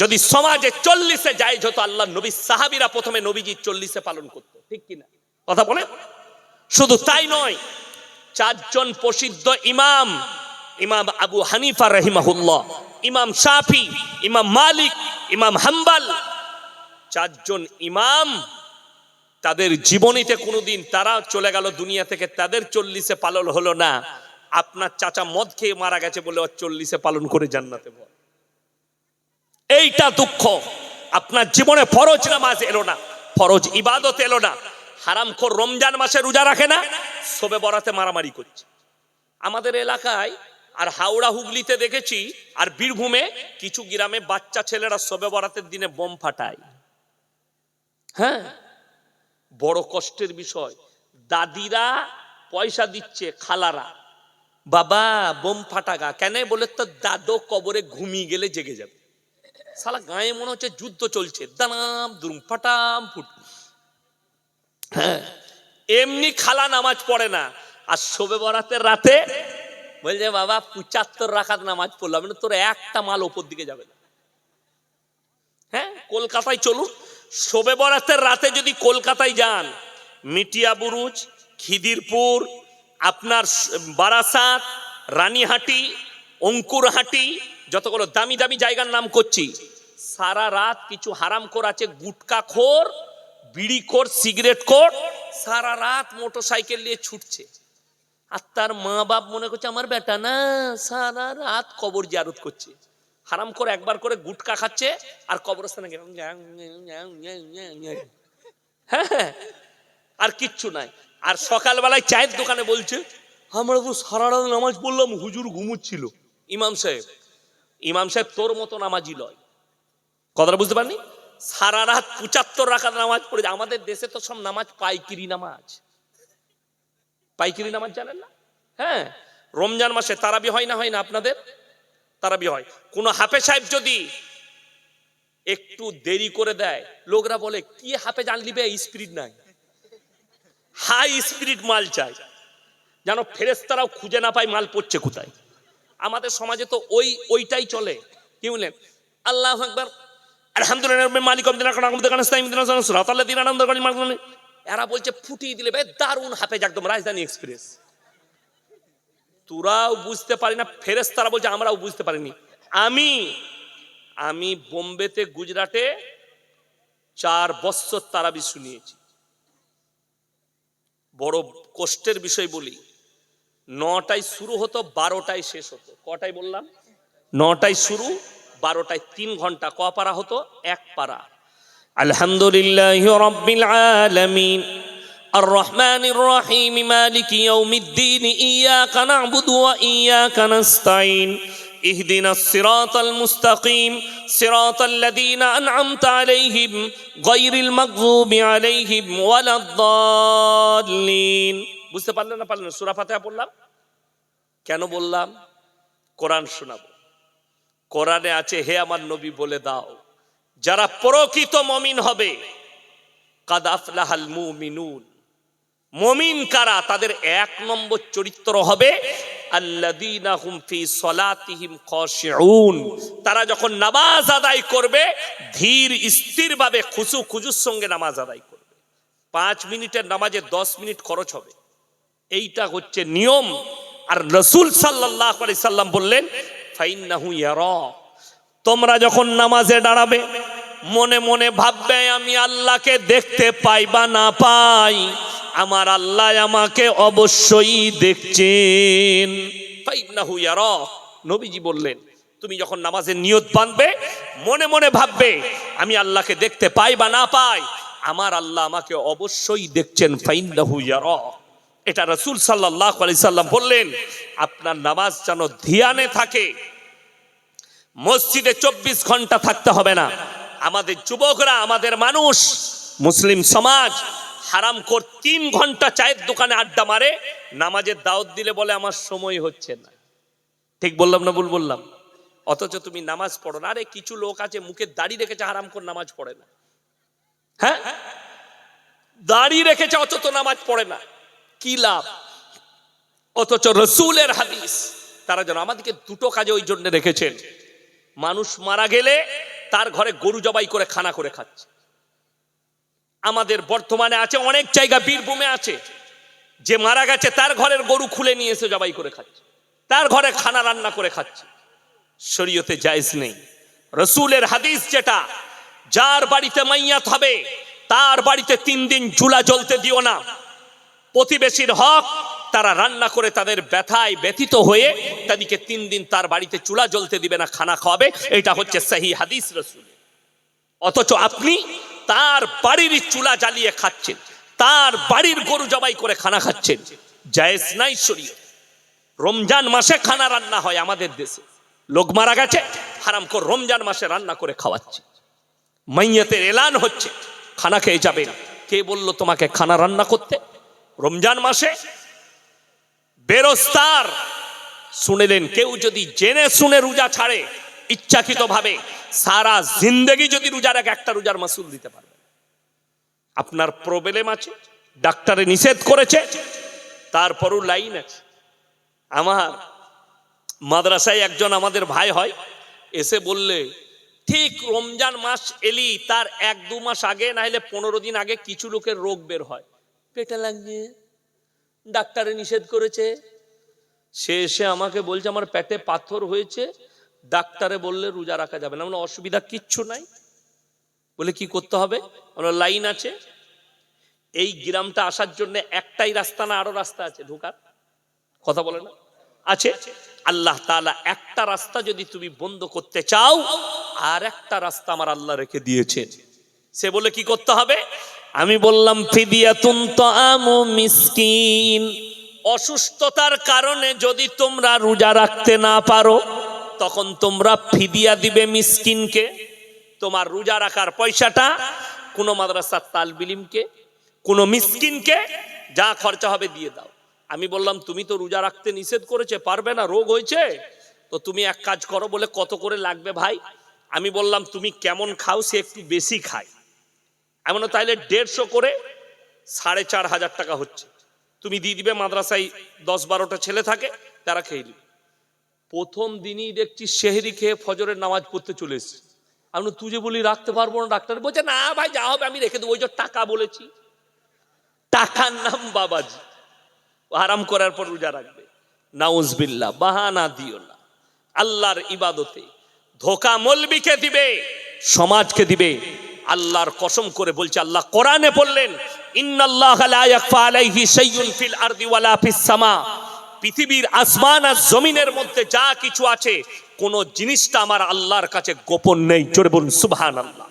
যদি সমাজে চল্লিশে যায় যত আল্লাহ নবী, সাহাবিরা প্রথমে নবীজি চল্লিশে পালন করতো। ঠিক কিনা? কথা বলে? শুধু তাই নয়, চারজন প্রসিদ্ধ ইমাম ইমাম আবু হানিফা রহিমাহুল্লাহ, ইমাম শাফি, ইমাম মালিক, ইমাম হাম্বাল, চারজন ইমাম, তাদের জীবনীতে কোনোদিন তারা চলে গেল দুনিয়া থেকে, তাদের চল্লিশে পালন হলো না। আপনার চাচা মদ খেয়ে মারা গেছে বলে চল্লিশে পালন করে জান্নাতে বল। এইটা দুঃখ। আপনার জীবনে ফরজ নামাজ এলো না, ফরজ ইবাদত এলো না। হারামখোর রমজান মাসে রোজা রাখে না সবে বরাতে মারামারি করছে। আমাদের এলাকায় আর হাওড়া হুগলিতে দেখেছি, আর বীরভূমে কিছু গ্রামে বাচ্চা ছেলেরা সবে বরাতের দিনে বোম ফাটায়। হ্যাঁ বড় কষ্টের বিষয়। দাদিরা পয়সা দিচ্ছে খালারা। বাবা, বোম ফাটাগা। কেন বলে তো দাদো কবরে ঘুমিয়ে গেলে জেগে যাবে। সালা গায়ে মনে হচ্ছে যুদ্ধ চলছে। দানাম দুরুম ফাটাম, ফুট। হ্যাঁ এমনি খালা নামাজ পড়ে না। আর শোবে বরাতের রাতে বলছে, বাবা, পঁচাত্তর রাখাত নামাজ পড়লাম মানে তোর একটা মাল ওপর দিকে যাবে না। হ্যাঁ কলকাতায় চলুন। শোবে বরাতের রাতে যদি কলকাতায় যান, মিটিয়া বুরুজ, খিদিরপুর, আপনার বারাসাত, রানীহাটি, অঙ্কুরহাটি যতগুলো দামি দামি জায়গার নাম করছি সারা রাত কিছু হারাম কর আছে গুটকা খোর বিড়ি খোর সিগারেট খোর সারা রাত মোটর সাইকেল নিয়ে ছুটছে। আর তার মা বাপ মনে করছে আমার বেটা না সারা রাত কবর জিয়ারত করছে। হারাম করে একবার করে গুটকা খাচ্ছে আর কবরস্থানে হ্যাঁ হ্যাঁ, আর কিচ্ছু নাই। আর সকালবেলায় চায়ের দোকানে বলছে আমরা তো সারা রাত নামাজ পড়লাম হুজুর ঘুমুচ্ছিল। ইমাম সাহেব ইমাম সাহেব তোর মতো নামাজি লয়। কথাটা বুঝতে পারনি সারা রাত পঁচাত্তর রাখার নামাজ পড়ে আমাদের দেশে তো সব নামাজ পাইকিরি নামাজ। পাইকিরি নামাজ জানেন না? হ্যাঁ রমজান মাসে তারাবি হয় না হয় না আপনাদের? তারাবি হয়। কোন হাফে সাহেব যদি একটু দেরি করে দেয়, লোকরা বলে, কি হাফে জানলিবে স্পিরিট নাই। হাই স্পিরিট মাল চাই। যেন ফেরেস্তারাও খুঁজে না পায় মাল পড়ছে কোথায়। আমাদের সমাজে তো ওই, ওইটাই চলে। কি বললেন? আল্লাহ একবার আলহামদুলিল্লাহ মালিক এরা বলছে, ফুটিয়ে দিলে ভাই দারুণ হাফেজ একদম রাজধানী এক্সপ্রেস। তোরাও বুঝতে পারি না ফেরেস্তারা বলছে, আমরাও বুঝতে পারিনি। আমি আমি বোম্বেতে, গুজরাটে চার বৎসর তারাবি শুনিয়েছি। বড় কষ্টের বিষয় বলি। নটায় শুরু হতো বারোটায় শেষ হতো কটায় বললাম নটায় শুরু বারোটায় তিন ঘন্টা ক পারা হতো এক পারা আলহামদুলিল্লাহ রব্বিল আলামিন الرحمن الرحيم مالك يوم الدين إياك نعبد وإياك نستعين اهدنا الصراط المستقيم صراط الذين أنعمت عليهم غير المغضوب عليهم ولا الضالين বুঝতে পারলেন না পারলেন সুরা ফাতেহা বললাম কেন বললাম? কোরআন শোনাবো। কোরআনে আছে, হে আমার নবী, বলে দাও, যারা প্রকৃত মমিন হবে কাদাফলাহাল মুমিনুন। মমিন কারা? তাদের এক নম্বর চরিত্র হবে তারা যখন নামাজ আদায় করবে, ধীর স্থিরভাবে খুশু খুজুর সঙ্গে নামাজ আদায় করবে। পাঁচ মিনিটের নামাজে দশ মিনিট খরচ হবে। এইটা হচ্ছে নিয়ম। আর রসুল সাল্লাহ সাল্লাম বললেন, ফাইন্নাহু ইয়ারা। তোমরা যখন নামাজে দাঁড়াবে, মনে মনে ভাববে, আমি আল্লাহকে দেখতে পাই বা না পাই। আমার আল্লাহ আমাকে অবশ্যই দেখছেন। ফাইন্নাহু ইয়ারা। নবীজি বললেন, তুমি যখন নামাজের নিয়ত বাঁধবে মনে মনে ভাববে, আমি আল্লাহকে দেখতে পাই বা না পাই। আমার আল্লাহ আমাকে অবশ্যই দেখছেন, ফাইন্নাহু ইয়ারা। এটা রসুল সাল্লাহ সাল্লাম বললেন, আপনার নামাজ যেন ধিয়ানে থাকে, মসজিদে চব্বিশ ঘণ্টা থাকতে হবে না। আমাদের যুবকরা, আমাদের মানুষ, মুসলিম সমাজ, হারাম কর তিন ঘণ্টা চায়ের দোকানে আড্ডা মারে, নামাজের দাওয়াত দিলে বলে, আমার সময় হচ্ছে না। ঠিক বললাম না ভুল বললাম? অথচ তুমি নামাজ পড়ো না। আরে, কিছু লোক আছে, মুখে দাড়ি রেখেছে, হারাম কর নামাজ পড়ে না। হ্যাঁ? দাড়ি রেখেছে, অথচ নামাজ পড়ে না। কি লাভ? অথচ রসুলের হাদিস, তারা যেন আমাদেরকে দুটো কাজে ওই জন্য রেখেছেন। মানুষ মারা গেলে তার ঘরে গরু জবাই করে খানা করে খাচ্ছে। আমাদের বর্তমানে আছে অনেক জায়গা, বীরভূমে আছে। যে মারা গেছে, তার ঘরের গরু খুলে নিয়ে এসে জবাই করে খাচ্ছে। তার ঘরে খানা রান্না করে খাচ্ছে। শরীয়তে জায়েজ নেই। রসুলের হাদিস যেটা, যার বাড়িতে মাইয়াত হবে, তার বাড়িতে তিন দিন চুলা জ্বলতে দিও না। প্রতিবেশীর হক, তারা রান্না করে তাদের ব্যথায় ব্যথিত হয়ে তাদেরকে তিন দিন তার বাড়িতে চুলা জ্বলতে দিবে না, খানা খাওয়াবে। এটা হচ্ছে সহি হাদিস রসুল। অথচ আপনি তার বাড়ির চুলা জ্বালিয়ে খাচ্ছেন, তার বাড়ির গরু জবাই করে খানা খাচ্ছেন। জায়েজ নাই শরীয় রমজান মাসে খানা রান্না হয় আমাদের দেশে। লোক মারা গেছে, হারাম করে রমজান মাসে রান্না করে খাওয়াচ্ছে। মাইয়াতের এলান হচ্ছে, খানা খেয়ে যাবেন কে বলল তোমাকে খানা রান্না করতে? রমজান মাসে বেরোস্তার শুনেলেন কেউ যদি জেনে শুনে রোজা ছাড়ে ইচ্ছাকৃত ভাবে সারা জিন্দগি যদি রোজা রাখে একটা রোজার মাসুল দিতে পারবে। আপনার প্রবলেম আছে, ডাক্তারে নিষেধ করেছে, তারপরও লাইন আছে। আমার মাদ্রাসায় একজন আমাদের ভাই হয়, এসে বললে, ঠিক রমজান মাস এলি, তার এক দু মাস আগে না হলে পনেরো দিন আগে কিছু লোকের রোগ বের হয়। পেটে লাগছে ডাক্তারে নিষেধ করেছে। সে এসে আমাকে বলছে, আমার পেটে পাথর হয়েছে। ডাক্তারে বললে রোজা রাখা যাবে না। মানে অসুবিধা কিচ্ছু নাই। বলে, কি করতে হবে? আমরা লাইন আছে। এই গ্রামটা আসার জন্য একটাই রাস্তা না, আরও রাস্তা আছে। ঢোকার কথা বলে না? আছে। আল্লাহ তালা একটা রাস্তা যদি তুমি বন্ধ করতে চাও, আর একটা রাস্তা আমার আল্লাহ রেখে দিয়েছেন। সে বলে কি করতে হবে? আমি বললাম, ফিদিয়াতুন তাআমু মিসকিন। অসুস্থতার কারণে যদি তোমরা রোজা রাখতে না পারো, তখন তোমরা ফিদিয়া দিবে মিসকিনকে। তোমার রোজা রাখার পয়সাটা কোনো মাদ্রাসার তালবিলিমকে, কোনো মিসকিনকে যা খরচা হবে দিয়ে দাও। আমি বললাম, তুমি তো রোজা রাখতে নিষেধ করেছে, পারবে না, রোগ হয়েছে? তো তুমি এক কাজ করো বলে কত করে লাগবে ভাই? আমি বললাম, তুমি কেমন খাও, সে একটু বেশি খায়। এমন তাইলে দেড়শো করে সাড়ে চার হাজার টাকা হচ্ছে। তুমি দিয়ে দিবে, মাদ্রাসায় দশ বারোটা ছেলে থাকে, তারা খেয়ে নিবে। প্রথম দিনই দেখছি শেহরি খেয়ে ফজরের নামাজ পড়তে চলে এসেছে। আমি তুই যে বলি রাখতে পারব না ডাক্তার? বলছে, না ভাই, যা হবে আমি রেখে দেবো। ওই যে টাকা বলেছি। টাকার নাম বাবাজি। আরাম করার পর রোজা রাখবে। নাউজবিল্লা বাহানা দিও না। আল্লাহর ইবাদতে ধোকা মলবিকে দিবে, সমাজকে দিবে। আল্লাহর কসম করে বলছে, আল্লাহ কোরআনে বললেন পৃথিবীর আসমান আর জমিনের মধ্যে যা কিছু আছে, কোন জিনিসটা আমার আল্লাহর কাছে গোপন নেই। জোরে বলুন, সুবহানাল্লাহ।